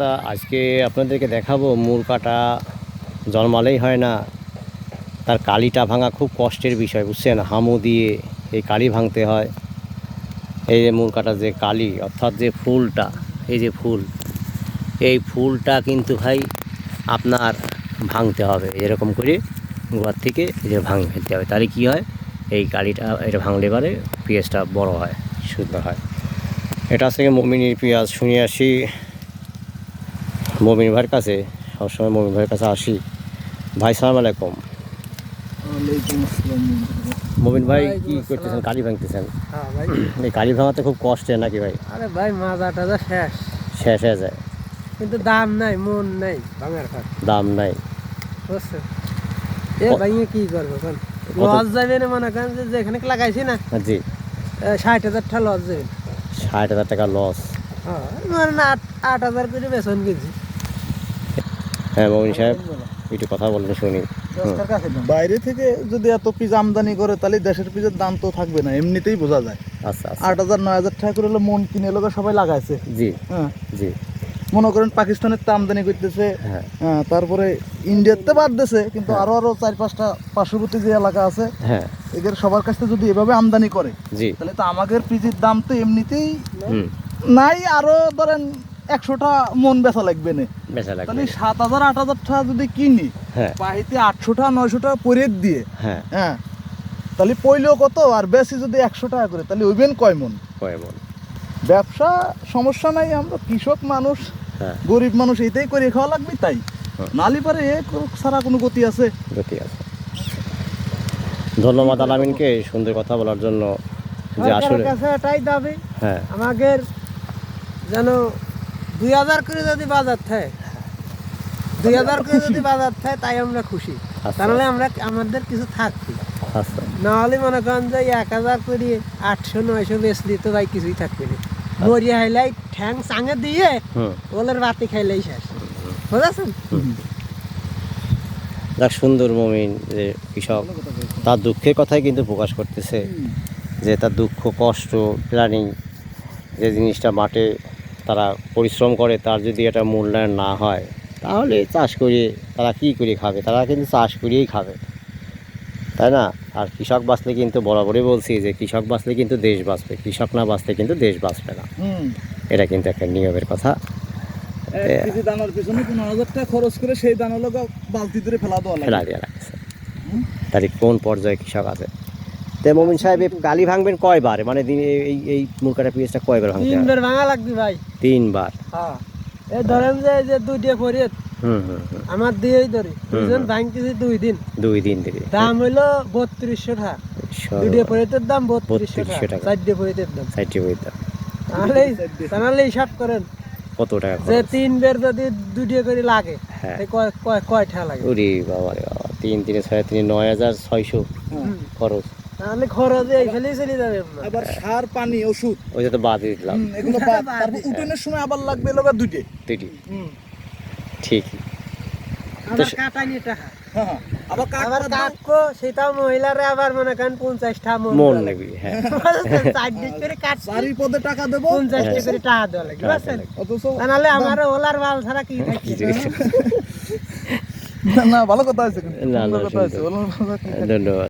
অবস্থা আজকে আপনাদেরকে দেখাবো, মূল কাটা জন্মালেই হয় না। তার কালিটা ভাঙা খুব কষ্টের বিষয়, বুঝছেন? হামু দিয়ে এই কালি ভাঙতে হয়। এই যে মূল কাটা যে কালি, অর্থাৎ যে ফুলটা, এই যে ফুল, এই ফুলটা কিন্তু ভাই আপনার ভাঙতে হবে। এরকম করে গোড়ার থেকে যে ভাঙে ফেলতে হবে। তাহলে কী হয়? এই কালিটা, এটা ভাঙলে পারে পেঁয়াজটা বড় হয় সুন্দর হয়। এটা থেকে মমিনির পেঁয়াজ, শুনে আসি। মমিন ভাইয়ের কাছে সবসময় মমিন ভাইয়ের কাছে আসি। ভাই সালাম আলাইকুম। মমিন ভাই কি করতেছেন? কালি ভাঙতেছেন? হ্যাঁ ভাই। এই কালি ভাঙাতে খুব কষ্টের নাকি ভাই? আরে ভাই মাজা টাজা শেষ। শেষ হয়ে যায়। কিন্তু দাম নাই মন নাই ভাঙার দাম নাই। বুঝছেন এ ভাই কি করব লস যাবে না মনে করেন যে যেখানে লাগাইছি না? জি। ষাট হাজার টাকা লস যাবে ষাট হাজার টাকা লস। হ্যাঁ আট হাজার করে বেতন কিনছি হ্যাঁ মমিন সাহেব একটু কথা বলেন শুনি। বাইরে থেকে যদি এত পিস আমদানি করে তাহলে দেশের পিসের দাম তো থাকবে না এমনিতেই বোঝা যায়। আচ্ছা আচ্ছা। আট হাজার নয় হাজার টাকা করে হলে মন কিনে লোক সবাই লাগাইছে। জি হ্যাঁ। জি। মনে করেন পাকিস্তানের তো আমদানি করতেছে হ্যাঁ। হ্যাঁ তারপরে ইন্ডিয়াতে বাদ দিছে কিন্তু হ্যাঁ। আরও আরও চার পাঁচটা পার্শ্ববর্তী যে এলাকা আছে হ্যাঁ। এদের সবার কাছ থেকে যদি এভাবে আমদানি করে জি। তাহলে তো আমাদের পিজির দাম তো এমনিতেই নাই আরও ধরেন একশোটা মন বেচা লাগবে না। বেচা তাহলে সাত হাজার আট হাজার টাকা যদি কিনি হ্যাঁ। বাহিতে আটশোটা নয়শোটা পরে দিয়ে। হ্যাঁ। হ্যাঁ। তাহলে পইলেও কত? আর বেশি যদি একশো টাকা করে তাহলে ওইবেন কয় মন? কয় মন? ব্যবসা সমস্যা নাই আমরা কৃষক মানুষ হ্যাঁ। গরিব মানুষ এটাই করে খাওয়া লাগবে তাই। নালি পারে এ ছাড়া কোনো গতি আছে। গতি আছে। ধন্যবাদ আলামিনকে সুন্দর কথা বলার জন্য যে আসলে কাছে এটাই দাবি। হ্যাঁ। আমাদের যেন দুই হাজার করে যদি বাজার থাকে দুই হাজার করে যদি বাজার থাকে তাই আমরা খুশি। আচ্ছা। তাহলে আমরা আমাদের কিছু থাকবে। আচ্ছা। নাহলে মনে করেন যে এক হাজার করে আটশো নয়শো বেচলি তো ভাই কিছুই থাকবে না। মরিয়া হাইলাই ঠ্যাং সাঙে দিয়ে ওলের বাতি খাইলেই শেষ। বুঝেছেন? যাক সুন্দর মমিন যে কৃষক তার দুঃখের কথাই কিন্তু প্রকাশ করতেছে। যে তার দুঃখ কষ্ট প্ল্যানিং যে জিনিসটা মাঠে তারা পরিশ্রম করে তার যদি এটা মূল্যায়ন না হয় তাহলে চাষ করে তারা কি করে খাবে? তারা কিন্তু চাষ করেই খাবে। তাই না? আর কৃষক বাঁচলে কিন্তু বরাবরই বলছি যে কৃষক বাঁচলে কিন্তু দেশ বাঁচবে কৃষক না বাঁচলে কিন্তু দেশ বাঁচবে না। এটা কিন্তু একটা নিয়মের কথা। এক দানার পিছনে পনেরো হাজার টাকা খরচ করে সেই দানা লোক বালতি ধরে ফেলা দেওয়া ফেলা দিয়ে রাখছে তাহলে কোন পর্যায়ে কৃষক আছে? তে মমিন সাহেব কালি ভাঙবেন কয়বার? মানে দিনে এই এই মুরকাটা পিএসটা কয়বার হয়? তিনবার ভাঙা লাগবে ভাই। তিনবার? হ্যাঁ। এই ধরেন যে যে দুইটা পরে হুম হুম আমার দিয়েই ধরে। দুজন ভাঙতেছি দুই দিন। দুই দিন দিবি দাম হইল বত্রিশশো টাকা। দুইটা পরিতের দাম বত্রিশশো 3200 টাকা। টাকা চারটে পরিতের দাম। সাইডটি বইতে তাহলে তাহলে হিসাব করেন। কত টাকা যে? তিন বের যদি দুইটা করে লাগে হ্যাঁ। তাই কয় কয় কয়টা লাগে? ওরে বাবা রে বাবা তিন তিনে ছয় তিনে নয় হাজার ছয়শো। খরচ। তাহলে খরচ এই ফেলেই চলে যাবে আবার সার পানি ওষুধ। ওই তো বাদ দিলাম। এগুলো বাদ। তারপর উঠোনের সময় আবার লাগবে লোক দুইটে। দুইটি। ঠিক। আবার কাটা নিয়ে টাকা হ্যাঁ হ্যাঁ। আবার কাক আবার বাদ দাও। কাটবো সেটাও মহিলারা আবার মনে করেন পঞ্চাশটা মন মন নেবি হ্যাঁ। লাগে। করে চারি পদে টাকা দেবো। পঞ্চাশটা করে টাকা দেওয়া লাগে অথচ আমার ওলার বাল ছাড়া কি না ভালো কথা আছে না, না, ধন্যবাদ।